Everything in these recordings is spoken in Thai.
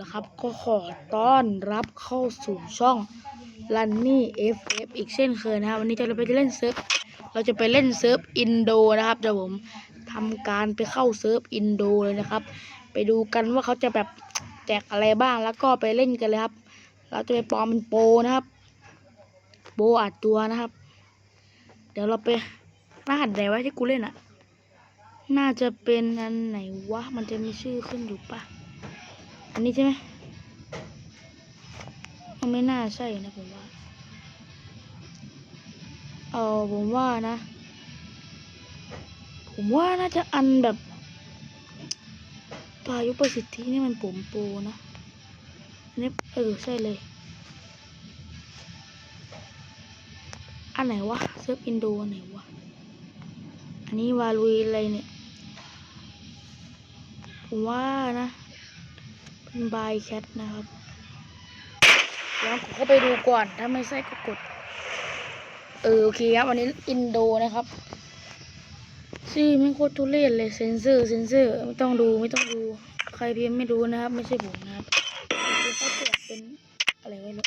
ละครับ ก็ขอต้อนรับเข้าสู่ช่อง Runny FF อีกเช่นเคยนะครับวันนี้จะไปเล่นเซิร์ฟเราจะไปเล่นเซิร์ฟอินโดนะครับเดี๋ยวผมทำการไปเข้าเซิร์ฟอินโดเลยนะครับ ไปดูกันว่าเขาจะแบบแจกอะไรบ้างแล้วก็ไปเล่นกันเลยครับ เราจะไปปลอมเป็นโปนะครับ โปอัดตัวนะครับ เดี๋ยวเราไปรหัสไหนไว้ที่กูเล่นอะน่าจะเป็นอันไหนวะ มันจะมีชื่อขึ้นอยู่ปะ นนี้ใช่ไหมมันไม่น่าใช่นะผมว่า เออผมว่านะ ผมว่าน่าจะอันแบบปลายุประสิทธินี่มันผมปรนะอันนี้เออใช่เลย อันไหนวะเซิร์ฟอินโดอันไหนวะ อันนี้วาลุยอะไรเนี่ย ผมว่านะ บายแคทนะครับแล้วผมก็ไปดูก่อนถ้าไม่ใช่ก็กด เออโอเคครับวันนี้อินโดนะครับ ชื่อไม่โคตรทุเรศเลยเซนเซอร์เซนเซอร์ไม่ต้องดูไม่ต้องดู ใครพิมพ์ไม่ดูนะครับ ไม่ใช่ผมนะครับเขาเปิดเป็นอะไรไว้เลย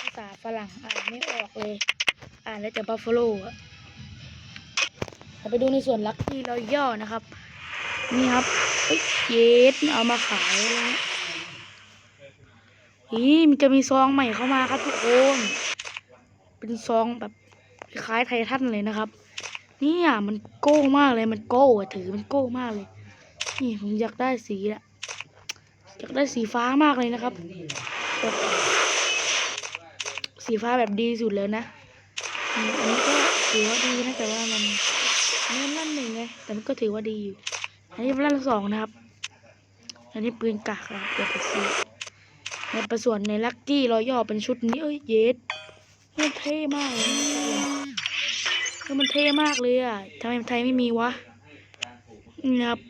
ภาษาฝรั่งอ่านไม่ออกเลย อ่านแล้วแต่บัฟฟาโลอะเราไปดูในส่วนลักที่เราย่อนะครับ นี่ครับเอ้ยเยสเอามาขายแล้วนี่มันจะมีซองใหม่เข้ามาครับทุกคน เป็นซองแบบคล้ายไททันเลยนะครับ นี่ยมันโก้มากเลยมันโก้อะถือมันโก้มากเลย นี่ผมอยากได้สีอะอยากได้สีฟ้ามากเลยนะครับแบบสีฟ้าแบบดีสุดเลยนะอันนี้ก็ถือว่าดีนะแต่ว่ามันมันลั่นหนึ่งไงแต่มันก็ถือว่าดีอยู่ อันนี้ลั่นสองนะครับ อันนี้ปืนกากนะเดี๋ยวไปซื้อในประส่วนในลักกี้รอยย่อเป็นชุดนี้เอ้ยเยสมันเท่มากเลยเออมันเท่มากเลยอะทำไมไทยไม่มีวะนี่นะครับ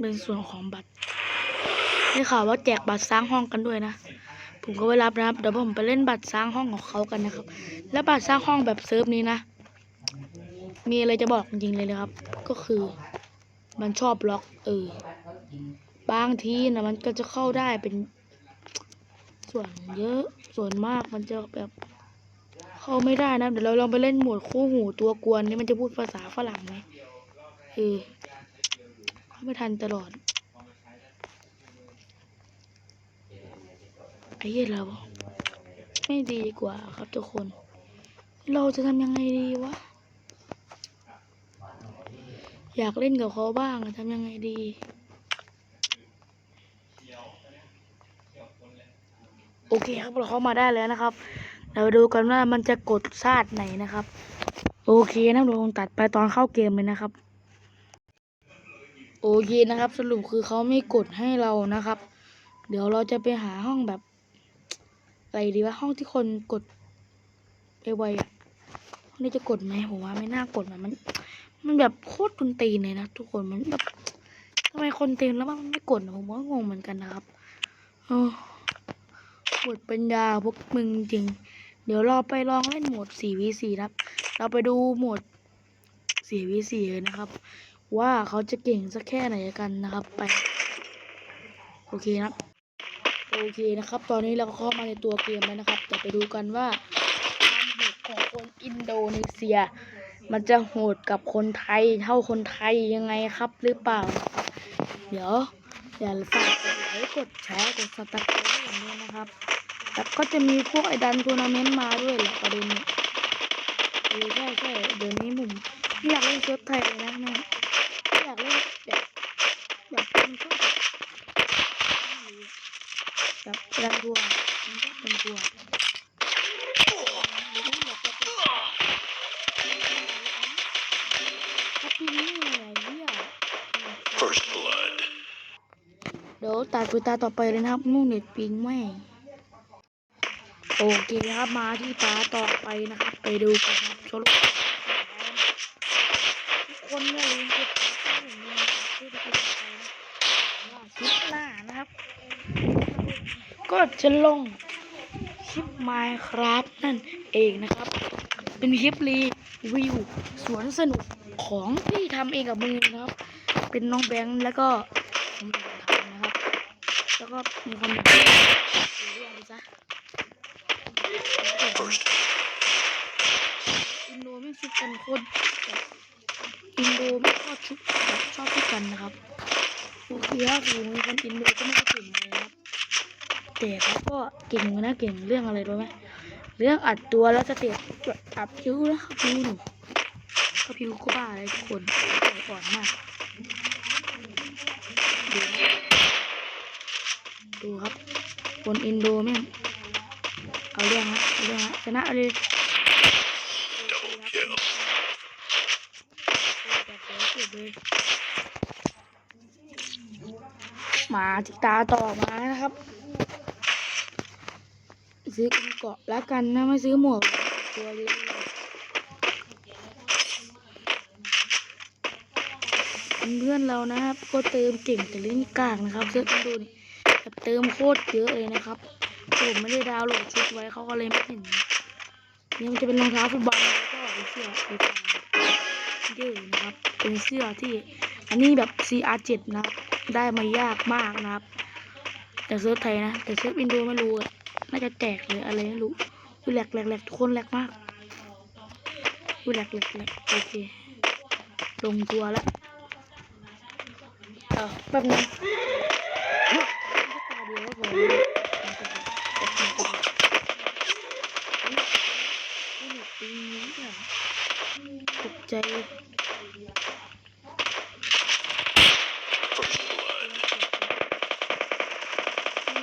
เป็นส่วนของบัตรได้ข่าวว่าแจกบัตรสร้างห้องกันด้วยนะผมก็ไปรับนะครับเดี๋ยวผมไปเล่นบัตรสร้างห้องของเขากันนะครับ และบัตรสร้างห้องแบบเซิร์ฟนี้นะ มีอะไรจะบอกจริงๆเลยนะครับ ก็คือ มันชอบล็อก เออ บางทีนะมันก็จะเข้าได้เป็น ส่วนเยอะส่วนมากมันจะแบบ เข้าไม่ได้นะ เดี๋ยวเราลองไปเล่นโหมดคู่หูตัวกวนนี่มันจะพูดภาษาฝรั่งไหมเออเข้าไม่ทันตลอดไอ้เหี้ยเราไม่ดีกว่าครับทุกคน เราจะทำยังไงดีวะ อยากเล่นกับเขาบ้างทำยังไงดี โอเคครับเราเข้ามาได้แล้วนะครับ เราดูกันว่ามันจะกดชาติไหนนะครับ โอเคนะเราตัดไปตอนเข้าเกมเลยนะครับ โอเคนะครับ สรุปคือเขาไม่กดให้เรานะครับ เดี๋ยวเราจะไปหาห้องแบบอะไรดีว่าห้องที่คนกดไปไวอะห้องนี้จะกดไหมผมว่าไม่น่ากดนมัน มันแบบโคตรตุนตีนเลยนะทุกคนมันแบบทำไมคนเต็มแล้วมันไม่กดผมก็งงเหมือนกันนะครับเออหมดปัญญาพวกมึงจริง เดี๋ยวเราไปลองเล่นโหมด 4v4 ครับ เราไปดูโหมด 4v4 นะครับ ว่าเขาจะเก่งสักแค่ไหนกันนะครับไป โอเคนะครับโอเคนะครับ ตอนนี้เราก็เข้ามาในตัวเกมแล้วนะครับ แต่ไปดูกันว่าความโหดของคนอินโดนีเซีย มันจะโหดกับคนไทยเท่าคนไทยยังไงครับหรือเปล่า เดี๋ยวอย่าลืมฝากกดไลค์กดแชร์กดซับสไครต์อย่างนี้นะครับ แล้วก็จะมีพวกไอ้ดันทัวร์นาเมนต์มาด้วยแหละประเด็นนี้เออใช่ใช่เดี๋ยวนี้ผมไม่อยากเล่นเซิร์ฟไทยเลยนะแม่อยากเล่นแบบแบบมันชอบแบบดันทัวร์มันชอบดันทัวร์ถ้าพี่นี่อะไรเนี่ย First blood. เดี๋ยวตัดไปตาต่อไปเลยนะครับนู่นเน็ตปิงไม่โอเคนะครับมาที่ตาต่อไปนะครับ ไปดูกันครับชลทุกคนอย่าลืมกดติดตามผมด้วยนะครับเพื่อที่จะไปว่าคลิปหน้านะครับ ก็จะลงคลิป Minecraft นั่นเองนะครับ เป็นคลิปรีวิวสวนสนุกของที่ทำเองกับมือนะครับ เป็นน้องแบงค์แล้วก็ผมทำแล้วก็มีคนเรื่องไปซะอินโดไม่ชุบกันโคตรอินโดไม่ชอบชุบชอบชุบกันนะครับโอเคครับผมเป็นคนอินโดก็ไม่ได้เก่งอะไรนะครับแต่เขาก็เก่งนะเก่งเรื่องอะไรรู้ไหมเรื่องอัดตัวแล้วสเตตแบบอับคิ้วนะครับคิ้วหนูก็พิวก็บ้าเลยทุกคนอ่อนมาก ดูนะ ดูครับคนอินโดแม่งเอาเรื่องฮะเอาเรื่องฮะชนะเลยมาจิตาต่อมานะครับ ซื้อกันเกาะแล้วกันนะไม่ซื้อหมวกตัวเลยเพื่อนเรานะครับ ก็เติมเก่งแต่เล่นกากนะครับเสื้อกันดูนี่ เติมโคตรเยอะเลยนะครับผมไม่ได้ดาวน์โหลดชุดไว้เขาก็เลยไม่เห็นนี่มันจะเป็นรองเท้าฟุตบอลแล้วก็เป็นเสื้อไฟฟ้าเยอะนะครับ เป็นเสื้อที่อันนี้แบบ CR7 นะครับได้มายากมากนะครับ แต่เซิร์ฟไทยนะ แต่เซิร์ฟอินโดไม่รู้น่าจะแตกเลยอะไรไม่รู้ดูแหลกแหลกแหลกทุกคนแหลกมากดูแหลกแหลกแหลกโอเคลงตัวแล้วเออแป๊บนึง ค่ตาเดียวก็พอเลยมันจะแบบแบบมันจะแบบเฮ้ยเฮ้ยปีนี้เนี่ยตกใจ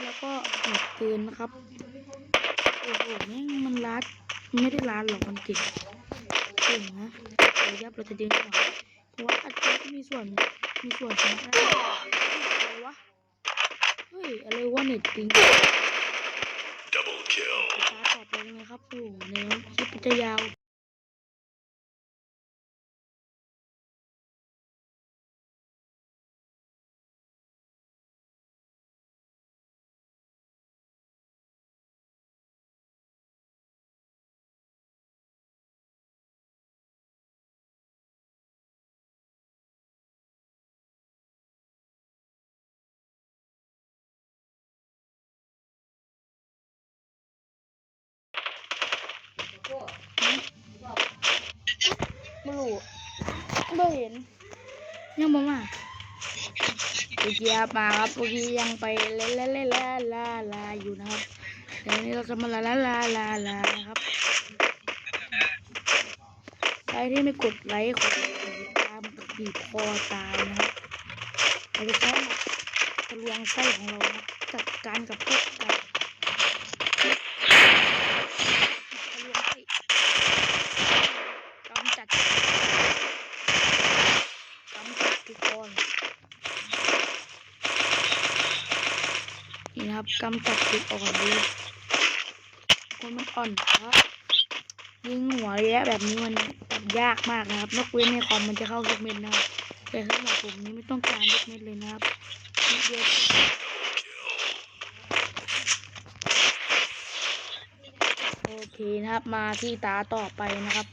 แล้วก็หมดเกินนะครับ โอ้โหแม่งมันรัด ไม่ได้รัดหรอกมันเก่งเก่งนะเรายับเราจะดึงหน่อยเพราะว่าอัดเจก็มีส่วน มีส่วนชนะได้อะไรวะเฮ้ย อะไรวะเน็ตปิง Double kill. ตาตอบเลยนะครับโอ้โหเนื้อคลิปจะยาว ไม่รู้ไม่เห็น ยังบ่มาโอเคครับมาครับโอเคยังไปเล่นเล่นเล่นลาลาลาอยู่นะครับเดี๋ยววันนี้เราจะมาลาลาลาลาลานะครับใครที่ไม่กดไลค์กดติดตามกดบีบคอตายนะครับเราจะใช้หมัดทะลวงไส้ของเราครับจัดการกับพวกกับทะลวงไส้กำจัด กำจัดทุกค นนี่ครับกำจัดทุกอ่อนเลยคนมันอ่อนครับยิงหัวระยะแบบนี้มันยากมากนะครับ นกเว้นในคอมมันจะเข้าทุกเม็ดนะครับแต่สำหรับผมนี่ไม่ต้องการทุกเม็ดเลยนะครับนิดเดียวโอเคนะครับมาที่ตาต่อไปนะครับ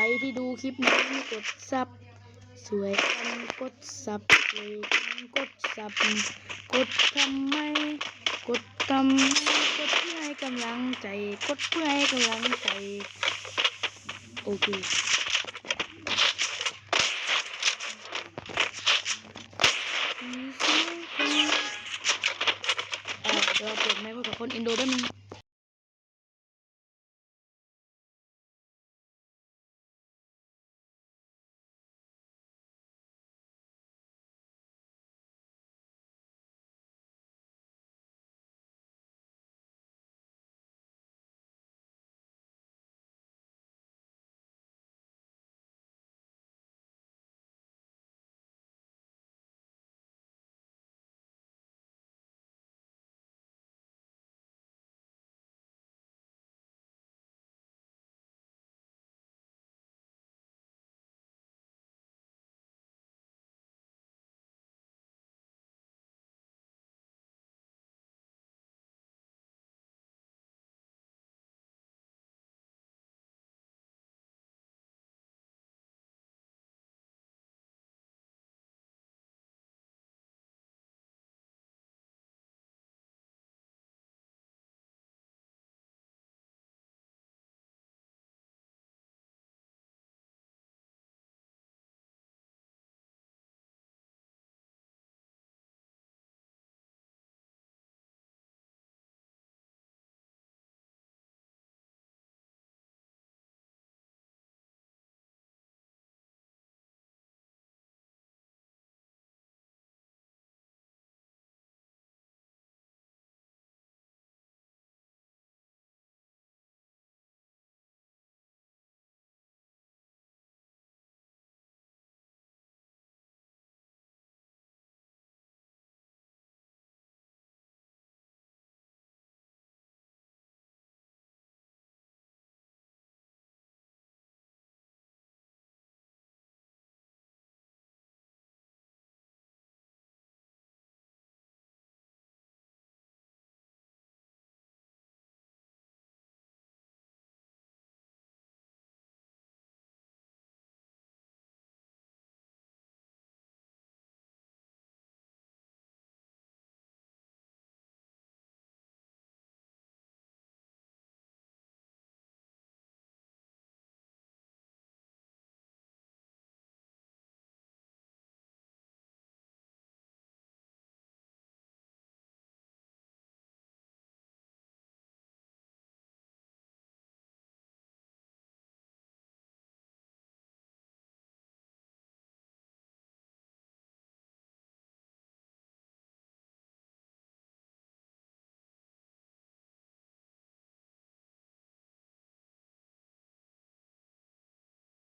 รที่ดูคลิปนี้กดซับสวยกันกดซับสวยกันกดซับกดทำไมกดทำไมกดเพื่อให้กำลังใจ กดเพื่อให้กำลังใจ โอเคเสียงเพลงเออเราเปิดไมค์คุยกับคนอินโดได้มั้ย